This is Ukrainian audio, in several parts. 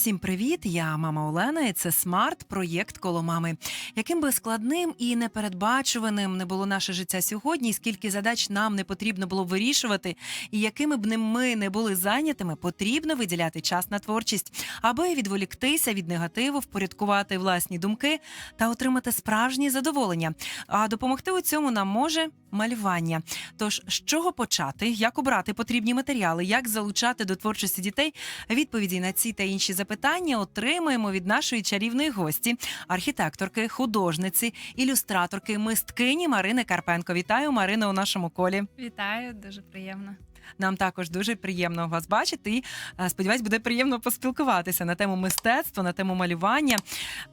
Всім привіт! Я мама Олена. і Це смарт-проєкт коло мами. Яким би складним і непередбачуваним не було наше життя сьогодні, скільки задач нам не потрібно було вирішувати, і якими б не ми не були зайнятими, потрібно виділяти час на творчість, аби відволіктися від негативу, впорядкувати власні думки та отримати справжнє задоволення. А допомогти у цьому нам може малювання. Тож з чого почати, як обрати потрібні матеріали, як залучати до творчості дітей? Відповіді на ці та інші запитання отримаємо від нашої чарівної гості, архітекторки, художниці, ілюстраторки, мисткині Марини Карпенко. Вітаю Марина у нашому колі. Вітаю, дуже приємно. Нам також дуже приємно вас бачити. І е, сподіваюсь, буде приємно поспілкуватися на тему мистецтва, на тему малювання.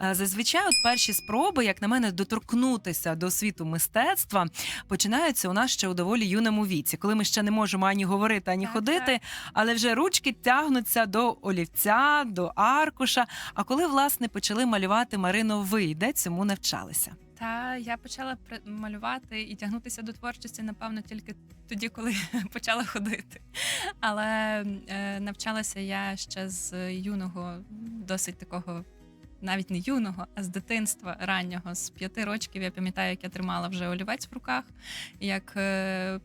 Е, Зазвичай, от перші спроби, як на мене, доторкнутися до світу мистецтва починаються у нас ще у доволі юному віці, коли ми ще не можемо ані говорити, ані Так, ходити, так. але вже ручки тягнуться до олівця, до аркуша. А коли власне почали малювати Марино, ви де цьому навчалися? Та я почала малювати і тягнутися до творчості, напевно, тільки тоді, коли почала ходити. Але е, навчалася я ще з юного, досить такого. Навіть не юного, а з дитинства раннього, з п'яти років я пам'ятаю, як я тримала вже олівець в руках, як е,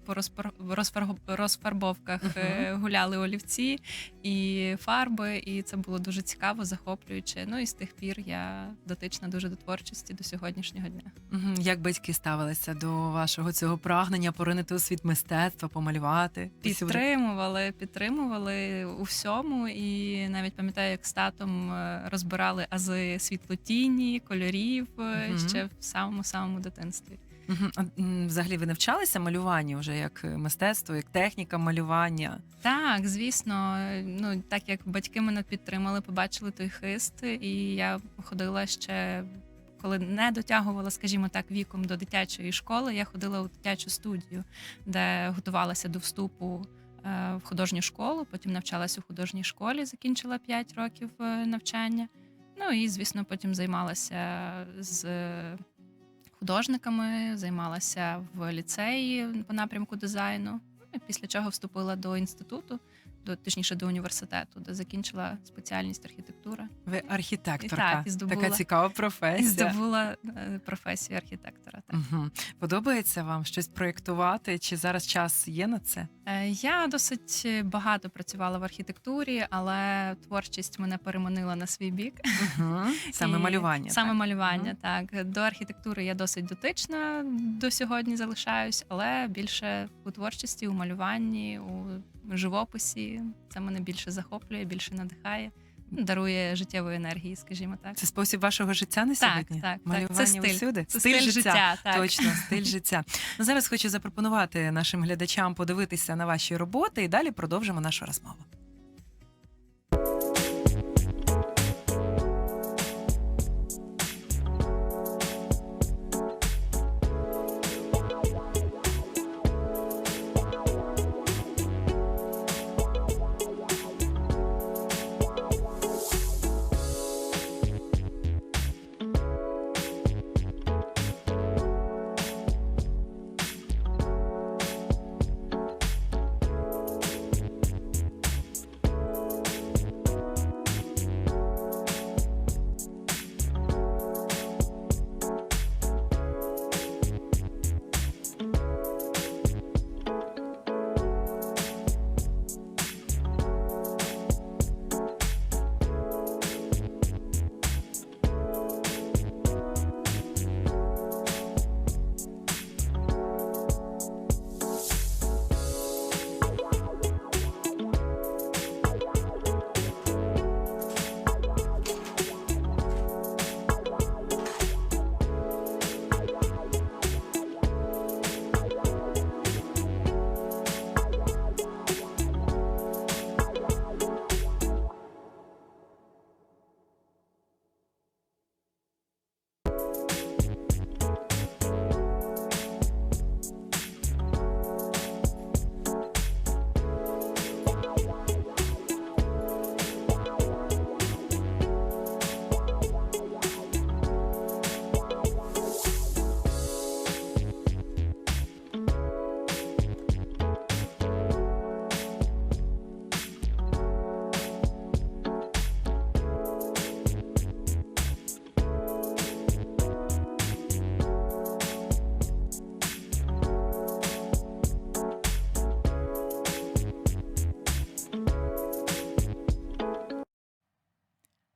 по розфарбовках е, гуляли олівці і фарби, і це було дуже цікаво, захоплююче. Ну і з тих пір я дотична дуже до творчості до сьогоднішнього дня. Як батьки ставилися до вашого цього прагнення поринити у світ мистецтва, помалювати? Підтримували, підтримували у всьому, і навіть пам'ятаю, як з татом е, розбирали ази світлотіні, кольорів Мгм. ще в самому самому дитинстві. А, Взагалі, ви навчалися малюванню вже як е, мистецтво, як техніка малювання? Так, звісно, е, ну так як батьки мене підтримали, побачили той хист, і я ходила ще. Коли не дотягувала, скажімо так, віком до дитячої школи, я ходила у дитячу студію, де готувалася до вступу в художню школу. Потім навчалася у художній школі, закінчила 5 років навчання. Ну і, звісно, потім займалася з художниками, займалася в ліцеї по напрямку дизайну. Ну, Після чого вступила до інституту, до точніше до університету, де закінчила спеціальність архітектура Ви архітекторка. Так, і здобула. Така цікава і професія. здобула е, професію архітектора. Так. Мгм. Подобається вам щось проєктувати? Чи зараз час є на це? Е, Я досить багато працювала в архітектурі, але творчість мене переманила на свій бік. Мгм. Саме І малювання. Саме так? малювання, так. До архітектури я досить дотична до сьогодні залишаюсь, але більше у творчості, у малюванні, у живописі. Це мене більше захоплює, більше надихає, дарує життєвої енергії, скажімо так. Це спосіб вашого життя на сьогодні? так, так. Малювання Це стиль. усюди? Це стиль, життя. так. Точно, стиль життя. Ну, зараз хочу запропонувати нашим глядачам подивитися на ваші роботи і далі продовжимо нашу розмову.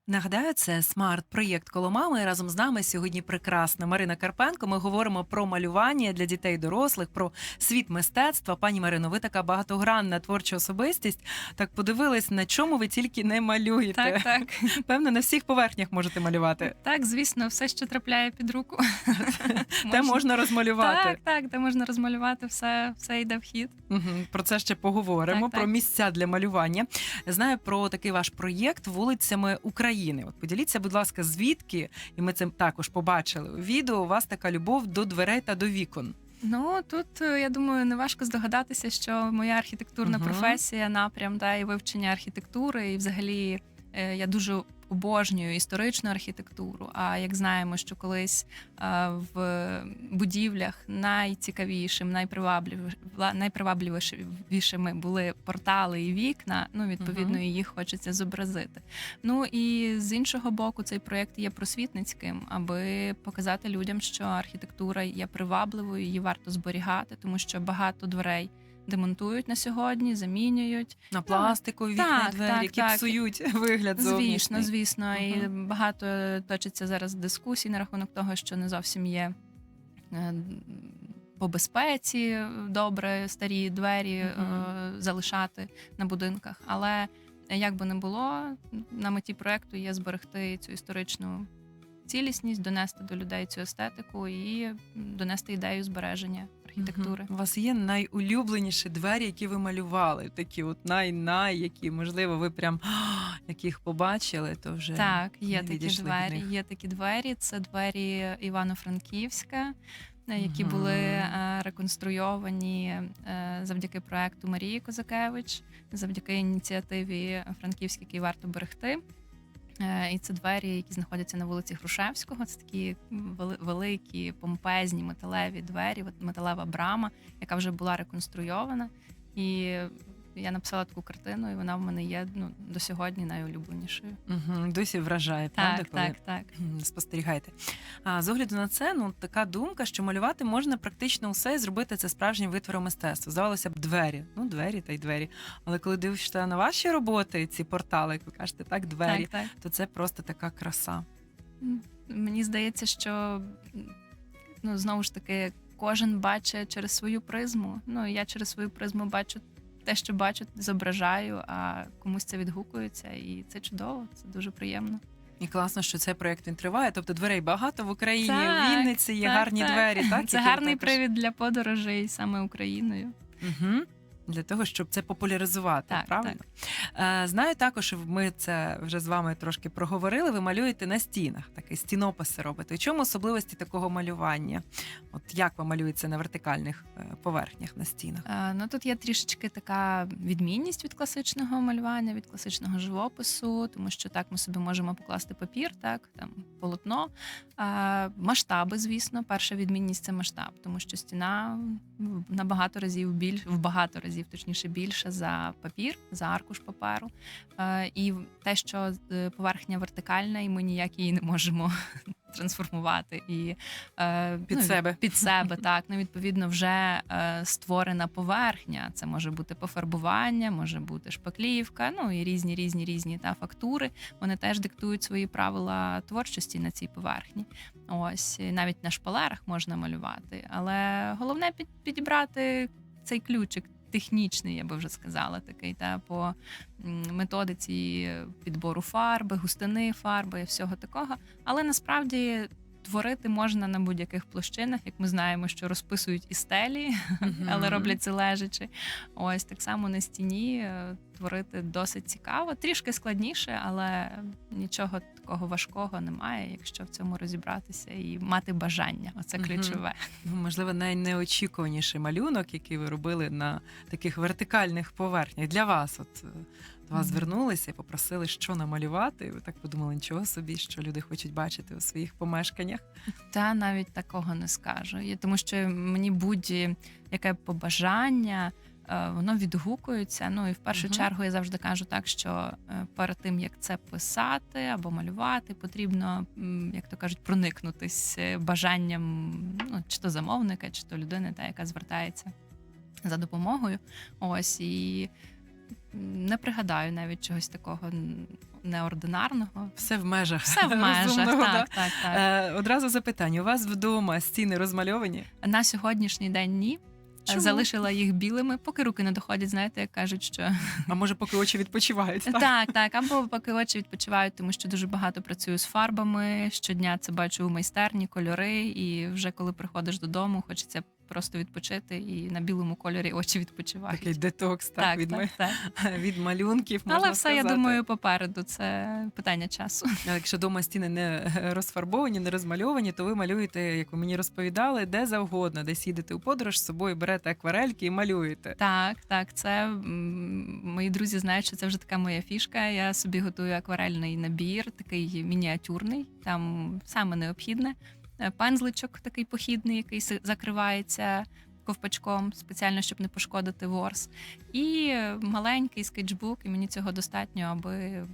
Нагадаю, це смарт-проєкт коло мами. Разом з нами сьогодні прекрасна Марина Карпенко. Ми говоримо про малювання для дітей і дорослих, про світ мистецтва. Пані Марино, ви така багатогранна творча особистість. Так подивились, на чому ви тільки не малюєте. Так, так. Певно, на всіх поверхнях можете малювати. Так, звісно, все, що трапляє під руку. Те можна розмалювати. Так, так, де можна розмалювати, все, все йде в хід. Про це ще поговоримо. Про місця для малювання. Знаю про такий ваш проєкт вулицями України. От поділіться, будь ласка, звідки, і ми це також побачили у відео. У вас така любов до дверей та до вікон. Ну тут е, я думаю, не важко здогадатися, що моя архітектурна Мгм. професія, напрям да, і вивчення архітектури, і взагалі я дуже обожнюю історичну архітектуру. А як знаємо, що колись е, в будівлях найцікавішим, найпривабливішими були портали і вікна. Ну відповідно, їх хочеться зобразити. Ну і з іншого боку, цей проєкт є просвітницьким, аби показати людям, що архітектура є привабливою, її варто зберігати, тому що багато дверей демонтують на сьогодні, замінюють. На пластикові вікна так, двері, так, які так. псують вигляд Звісно, звісно, і багато точиться зараз дискусій на рахунок того, що не зовсім є. е, По безпеці добре старі двері Мгм. е, залишати на будинках. Але як би не було, на меті проекту є зберегти цю історичну цілісність, донести до людей цю естетику і донести ідею збереження архітектури. У вас є найулюбленіші двері, які ви малювали. Такі от най-най, які, можливо, ви прям яких побачили, то вже Так, є такі двері. Є такі двері. Це двері Івано-Франківська, е, які були е, реконструйовані е, завдяки проекту Марії Козакевич, завдяки ініціативі Франківськ, який варто берегти. Е, І це двері, які знаходяться на вулиці Грушевського. Це такі великі, помпезні металеві двері, металева брама, яка вже була реконструйована. І я написала таку картину, і вона в мене є ну, до сьогодні найулюбленішою. Угу. Досі вражає, правда, Так, коли так, так. Спостерігаєте. А з огляду на це, ну така думка, що малювати можна практично усе і зробити це справжнім витвором мистецтва. Здавалося б, двері. Ну, двері та й двері. Але коли дивишся на ваші роботи, ці портали, як ви кажете, так, двері, Так, так. то це просто така краса. Мені здається, що ну знову ж таки кожен бачить через свою призму. Ну я через свою призму бачу те, що бачу, зображаю, а комусь це відгукується, і це чудово, це дуже приємно. І класно, що цей проєкт він триває. Тобто дверей багато в Україні, Так, в Вінниці є так, гарні так. двері. Так, Це гарний також- привід для подорожей саме Україною. Угу. Для того, щоб це популяризувати, Так, правильно? Е, знаю також, ми це вже з вами трошки проговорили. Ви малюєте на стінах, такі стінописи робите. У чому особливості такого малювання? От як ви малюєте на вертикальних е, поверхнях на стінах? Е, Ну тут є трішечки така відмінність від класичного малювання, від класичного живопису, тому що так ми собі можемо покласти папір, так там полотно. Масштаби, звісно, перша відмінність це масштаб, тому що стіна м, на багато разів більш в багато разів, точніше, більше за папір, за аркуш паперу. Е, І те, що е, поверхня вертикальна, і ми ніяк її не можемо трансформувати і е, Під ну, себе. під себе, так ну відповідно вже створена поверхня. Це може бути пофарбування, може бути шпаклівка, ну і різні, різні, різні та фактури. Вони теж диктують свої правила творчості на цій поверхні. Ось навіть на шпалерах можна малювати, але головне підібрати цей ключик. Технічний, я би вже сказала, такий та по методиці підбору фарби, густини фарби і всього такого. Але насправді творити можна на будь-яких площинах, як ми знаємо, що розписують і стелі, але Мгм. роблять це лежачи. Ось так само на стіні е, творити досить цікаво, трішки складніше, але нічого такого важкого немає, якщо в цьому розібратися і мати бажання. Оце ключове. Ну, можливо, найнеочікуваніший малюнок, який ви робили на таких вертикальних поверхнях. Для вас, от е, до вас звернулися і попросили, що намалювати. Ви так подумали, нічого собі, що люди хочуть бачити у своїх помешканнях. Та навіть такого не скажу. І Тому що мені будь-яке побажання. е, Воно відгукується. Ну і в першу Мгм. чергу я завжди кажу так, що е, перед тим як це писати або малювати, потрібно, як то кажуть, проникнутись е, бажанням ну, чи то замовника, чи то людини, та яка звертається за допомогою. Ось і не пригадаю навіть чогось такого неординарного. Все в межах. Все в межах. розумного, да? Так, так, так. Е, одразу запитання: у вас вдома стіни розмальовані? На сьогоднішній день ні. Чому? Залишила їх білими, поки руки не доходять. Знаєте, як кажуть, що А може, поки очі відпочивають? Так? так, так, або поки очі відпочивають, тому що дуже багато працюю з фарбами. Щодня це бачу у майстерні, кольори, і вже коли приходиш додому, хочеться просто відпочити, і на білому кольорі очі відпочивають. Такий детокс, так, так, від, так, так. від малюнків. Але можна все, я думаю, попереду це питання часу. Якщо дома стіни не розфарбовані, не розмальовані, то ви малюєте, як ви мені розповідали, де завгодно, десь їдете у подорож з собою, берете акварельки і малюєте. Так, так, це мої друзі знають, що це вже така моя фішка. Я собі готую акварельний набір, такий мініатюрний, там саме необхідне. Е, Пензличок такий похідний, який закривається ковпачком, спеціально, щоб не пошкодити ворс. І е, маленький скетчбук, і мені цього достатньо, аби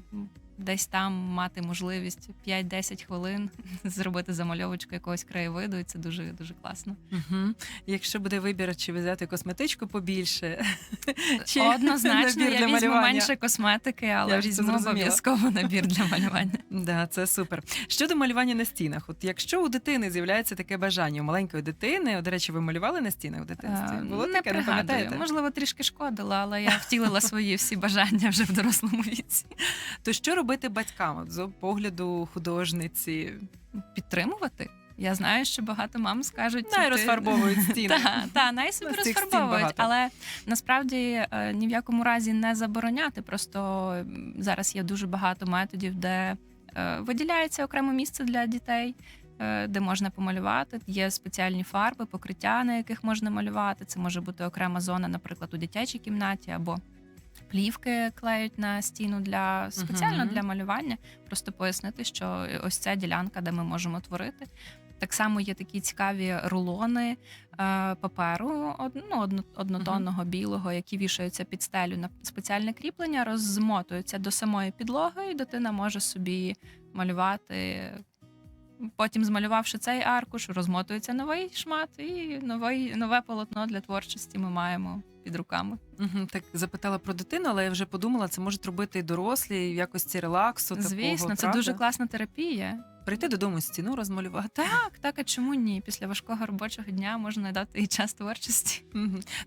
десь там мати можливість 5-10 хвилин зробити замальовочку якогось краєвиду, і це дуже дуже класно. Угу. Якщо буде вибір, чи взяти косметичку побільше, чи Однозначно, я візьму малювання? менше косметики, але візьму обов'язково набір для малювання. Да, це супер. Щодо малювання на стінах, от якщо у дитини з'являється таке бажання, у маленької дитини, до речі, ви малювали на стінах в дитинстві? Е, Було не таке, не пам'ятаєте? Можливо, трішки шкодила, але я втілила свої всі бажання вже в дорослому віці. То що робити батькам от, з погляду художниці? Підтримувати. Я знаю, що багато мам скажуть. Най розфарбовують стіни. Так, та, най собі розфарбовують, але насправді е, ні в якому разі не забороняти. Просто зараз є дуже багато методів, де е, виділяється окреме місце для дітей. е, Де можна помалювати, є спеціальні фарби, покриття, на яких можна малювати. Це може бути окрема зона, наприклад, у дитячій кімнаті, або плівки клеють на стіну для спеціально для малювання. Просто пояснити, що ось ця ділянка, де ми можемо творити. Так само є такі цікаві рулони е, паперу од- ну, одно- однотонного білого, які вішаються під стелю на спеціальне кріплення, розмотуються до самої підлоги, і дитина може собі малювати. Потім, змалювавши цей аркуш, розмотується новий шмат, і новий, нове полотно для творчості ми маємо під руками. Угу, так запитала про дитину, але я вже подумала, це можуть робити і дорослі в якості релаксу. Звісно, такого, це правда? дуже класна терапія. Прийти додому стіну розмалювати. Так, так, а чому ні? Після важкого робочого дня можна дати і час творчості.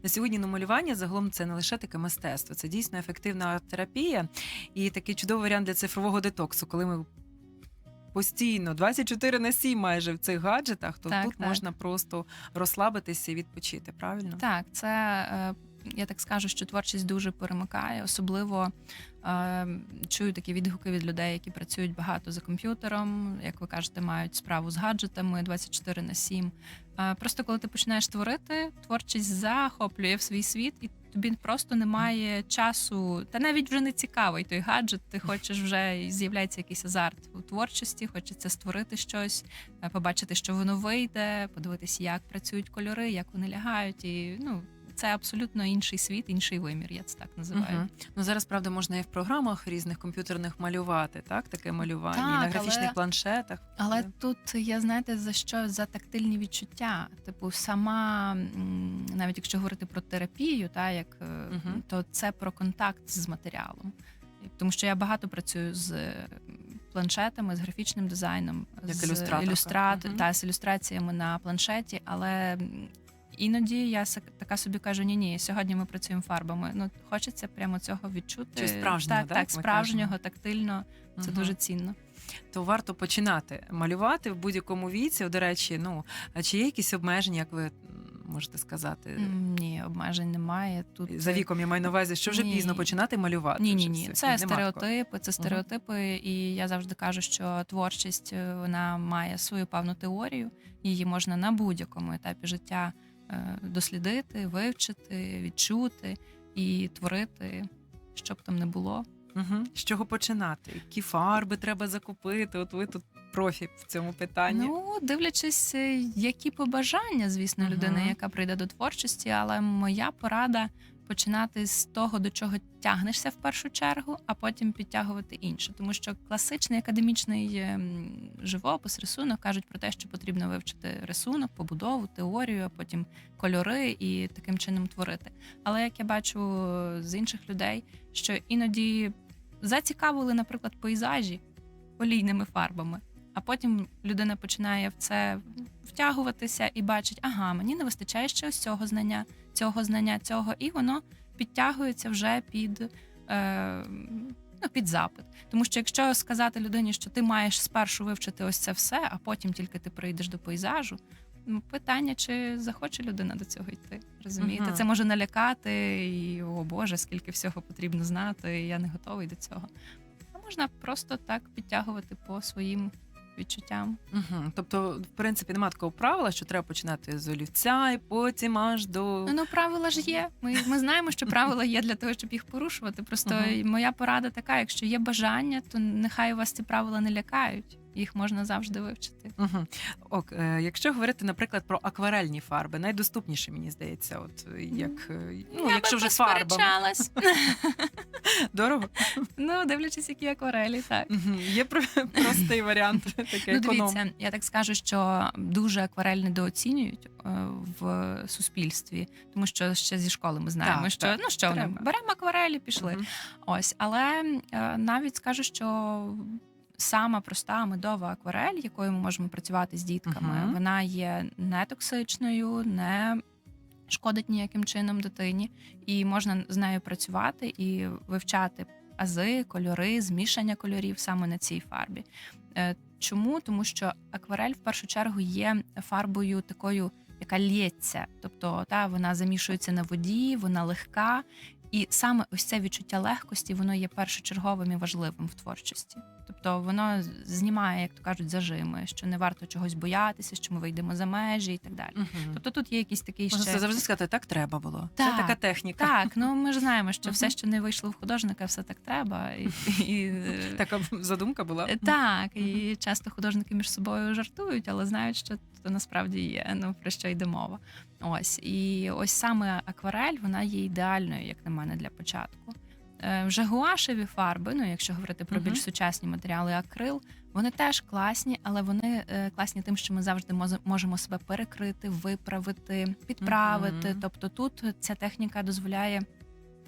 На сьогодні ну, малювання загалом це не лише таке мистецтво, це дійсно ефективна терапія і такий чудовий варіант для цифрового детоксу, коли ми. Постійно 24 на 7 майже в цих гаджетах, то Так, тут так. можна просто розслабитися і відпочити. Правильно? Так, це е, я так скажу, що творчість дуже перемикає. Особливо е, чую такі відгуки від людей, які працюють багато за комп'ютером, як ви кажете, мають справу з гаджетами 24 на 7. Е, просто коли ти починаєш творити, творчість захоплює в свій світ, і тобі просто немає часу, та навіть вже не цікавий той гаджет. Ти хочеш вже з'являється якийсь азарт у творчості, хочеться створити щось, е, побачити, що воно вийде, подивитися, як працюють кольори, як вони лягають. І ну це абсолютно інший світ, інший вимір. Я це так називаю. Мгм. Ну зараз правда можна і в програмах різних комп'ютерних малювати, так таке малювання, і на графічних але- планшетах. Але Е, тут я знаєте за що за тактильні відчуття. Типу, сама навіть якщо говорити про терапію, та як Мгм. то це про контакт з матеріалом. Тому що я багато працюю з планшетами, з графічним дизайном, Як з ілюстраторка. ілюстрат... Та з ілюстраціями на планшеті, але. Іноді я така собі кажу: ні, ні, сьогодні ми працюємо фарбами. Ну хочеться прямо цього відчути. Чи справжнього, так, да, так, справжнього, тактильно. Це Мгм. дуже цінно. то варто починати малювати в будь-якому віці. До речі, ну а чи є якісь обмеження, як ви можете сказати? Ні, обмежень немає. Тут За віком я маю на увазі, що вже Ні. пізно починати малювати. Ні, ні, ні. Це стереотипи, це стереотипи, і я завжди кажу, що творчість е, вона має свою певну теорію. Її можна на будь-якому етапі життя е, дослідити, вивчити, відчути і творити, що б там не було. Угу. З чого починати? Які фарби треба закупити? От ви тут профі в цьому питанні. Ну, дивлячись, е, які побажання, звісно, людини, яка прийде до творчості, але моя порада починати з того, до чого тягнешся в першу чергу, а потім підтягувати інше. Тому що класичний академічний ем, живопис, рисунок кажуть про те, що потрібно вивчити рисунок, побудову, теорію, а потім кольори і таким чином творити. Але як я бачу з інших людей, що іноді зацікавили, наприклад, пейзажі олійними фарбами. А потім людина починає в це втягуватися і бачить, ага, мені не вистачає ще ось цього знання, цього знання, цього, і воно підтягується вже під, е, ну, під запит. Тому що якщо сказати людині, що ти маєш спершу вивчити ось це все, а потім тільки ти прийдеш до пейзажу. ну, Питання, чи захоче людина до цього йти. Розумієте? Мгм. Це може налякати, і о Боже, скільки всього потрібно знати, і я не готовий до цього. А можна просто так підтягувати по своїм відчуттям. Угу. Тобто, в принципі, немає такого правила, що треба починати з олівця і потім аж до Ну, ну правила ж є. Ми, ми знаємо, що правила є для того, щоб їх порушувати. Просто угу. моя порада така: якщо є бажання, то нехай вас ці правила не лякають. Їх можна завжди вивчити. Угу. Ок, е, якщо говорити, наприклад, про акварельні фарби, найдоступніше, мені здається, от е, як е, ну, я якщо би вже посперечалась. Дорого? ну, дивлячись, які акварелі, так. Угу. Є про- простий варіант, такий Ну, дивіться, я так скажу, що дуже акварель недооцінюють е, в суспільстві, тому що ще зі школи ми знаємо, Так, що так, ну що беремо акварелі, пішли. Мгм. Ось, але навіть скажу, що сама проста медова акварель, якою ми можемо працювати з дітками, Мгм. вона є не токсичною, не шкодить ніяким чином дитині, і можна з нею працювати і вивчати ази, кольори, змішання кольорів саме на цій фарбі. Е, Чому? Тому що акварель в першу чергу є фарбою такою, яка лється, тобто та вона замішується на воді, вона легка, і саме ось це відчуття легкості, воно є першочерговим і важливим в творчості. Тобто воно знімає, як то кажуть, зажими, що не варто чогось боятися, що ми вийдемо за межі і так далі. Мгм. Тобто тут є якийсь такий Можна ще це завжди сказати, так треба було. Це така техніка. так. Ну ми ж знаємо, що Мгм. все, що не вийшло в художника, все так треба. І, і, Така задумка була. Е, Так, і часто художники між собою жартують, але знають, що то насправді є. Ну про що йде мова. Ось і ось саме акварель, вона є ідеальною, як на мене, для початку. Е, Вже гуашеві фарби, ну якщо говорити про більш сучасні матеріали, акрил, вони теж класні, але вони е, класні тим, що ми завжди можемо себе перекрити, виправити, підправити. Мгм. Тобто тут ця техніка дозволяє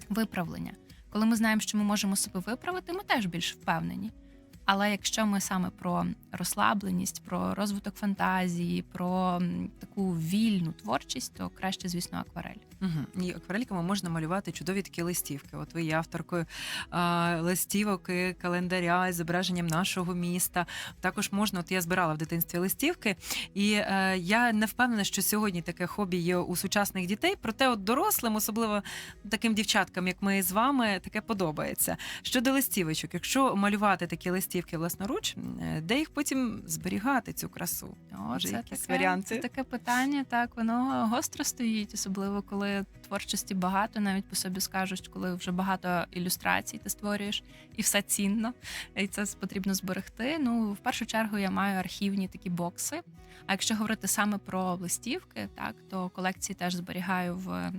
виправлення. Коли ми знаємо, що ми можемо себе виправити, ми теж більш впевнені. Але якщо ми саме про розслабленість, про розвиток фантазії, про таку вільну творчість, то краще, звісно, акварель. Угу. І акварельками можна малювати чудові такі листівки. От ви є авторкою а, листівок, і календаря із зображенням нашого міста. Також можна, от я збирала в дитинстві листівки, і е, я не впевнена, що сьогодні таке хобі є у сучасних дітей. Проте, от дорослим, особливо таким дівчаткам, як ми з вами, таке подобається. Щодо листівочок, якщо малювати такі листівки власноруч, е, де їх потім зберігати цю красу? Може, це якісь таке, варіанти? Це таке питання, так воно гостро стоїть, особливо коли творчості багато, навіть по собі скажуть, коли вже багато ілюстрацій ти створюєш, і все цінно, і це потрібно зберегти. Ну, в першу чергу я маю архівні такі бокси. А якщо говорити саме про листівки, так то колекції теж зберігаю в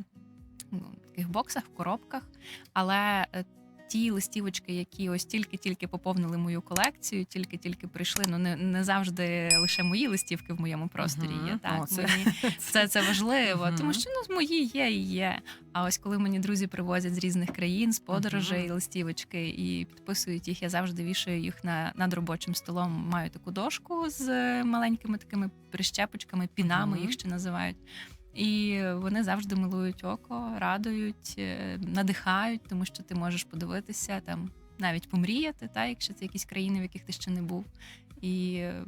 ну, таких боксах, в коробках. Але е, ті листівочки, які ось тільки-тільки поповнили мою колекцію, тільки-тільки прийшли. Ну не, не завжди лише мої листівки в моєму просторі є. Так О, це- мені це, це важливо, Мгм. тому що ну мої є і є. А ось коли мені друзі привозять з різних країн, з подорожей Мгм. листівочки і підписують їх, я завжди вішаю їх на над робочим столом. Маю таку дошку з маленькими такими прищепочками, пінами Мгм. їх ще називають. І вони завжди милують око, радують, е, надихають, тому що ти можеш подивитися там, навіть помріяти, та якщо це якісь країни, в яких ти ще не був. І е,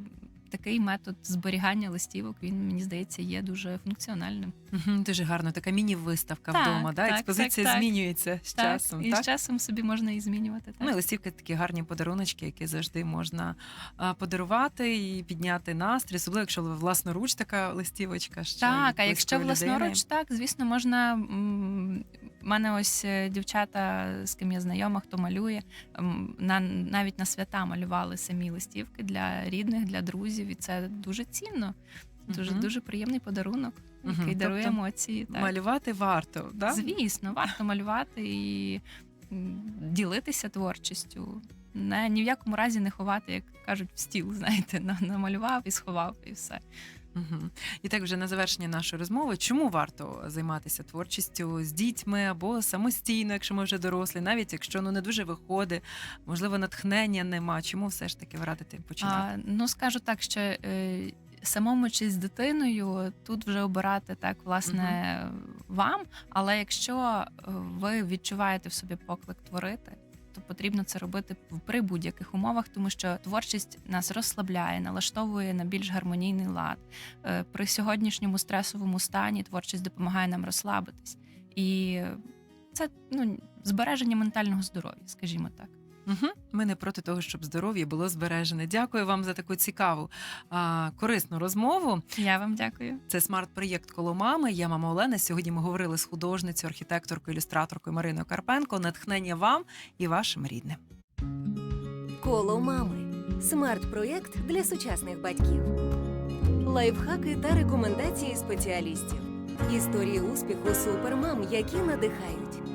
такий метод зберігання листівок він мені здається є дуже функціональним. Дуже гарно, така міні-виставка Так, вдома. Да? Експозиція так, так. змінюється з так, часом. і так? з часом собі можна і змінювати. Так? Ну, і листівки такі гарні подаруночки, які завжди можна подарувати і підняти настрій, особливо якщо власноруч така листівочка. Ще Так, а якщо людини. власноруч, так, звісно, можна. в мене ось е, дівчата, з ким я знайома, хто малює, на, навіть на свята малювали самі листівки для рідних, для друзів, і це дуже цінно. Дуже дуже приємний подарунок, який який дарує тобто емоції. Так. Малювати варто, да? Звісно, варто малювати і ділитися творчістю. Не ні в якому разі не ховати, як кажуть, в стіл, знаєте, намалював і сховав, і все. Угу. І так вже на завершення нашої розмови, чому варто займатися творчістю з дітьми або самостійно, якщо ми вже дорослі, навіть якщо ну не дуже виходить, можливо, натхнення нема. Чому все ж таки ви радите починати? А, ну скажу так, що е, самому чи з дитиною тут вже обирати так, власне, вам. Але якщо е, ви відчуваєте в собі поклик творити. То потрібно це робити при будь-яких умовах, тому що творчість нас розслабляє, налаштовує на більш гармонійний лад. Е, При сьогоднішньому стресовому стані творчість допомагає нам розслабитись, і це ну збереження ментального здоров'я, скажімо так. Угу. Ми не проти того, щоб здоров'я було збережене. Дякую вам за таку цікаву, а, корисну розмову. Я вам дякую. Це смарт-проєкт коло мами. Я мама Олена. Сьогодні ми говорили з художницею, архітекторкою, ілюстраторкою Мариною Карпенко. Натхнення вам і вашим рідним. Коло мами. Смарт-проєкт для сучасних батьків. Лайфхаки та рекомендації спеціалістів. Історії успіху супермам, які надихають.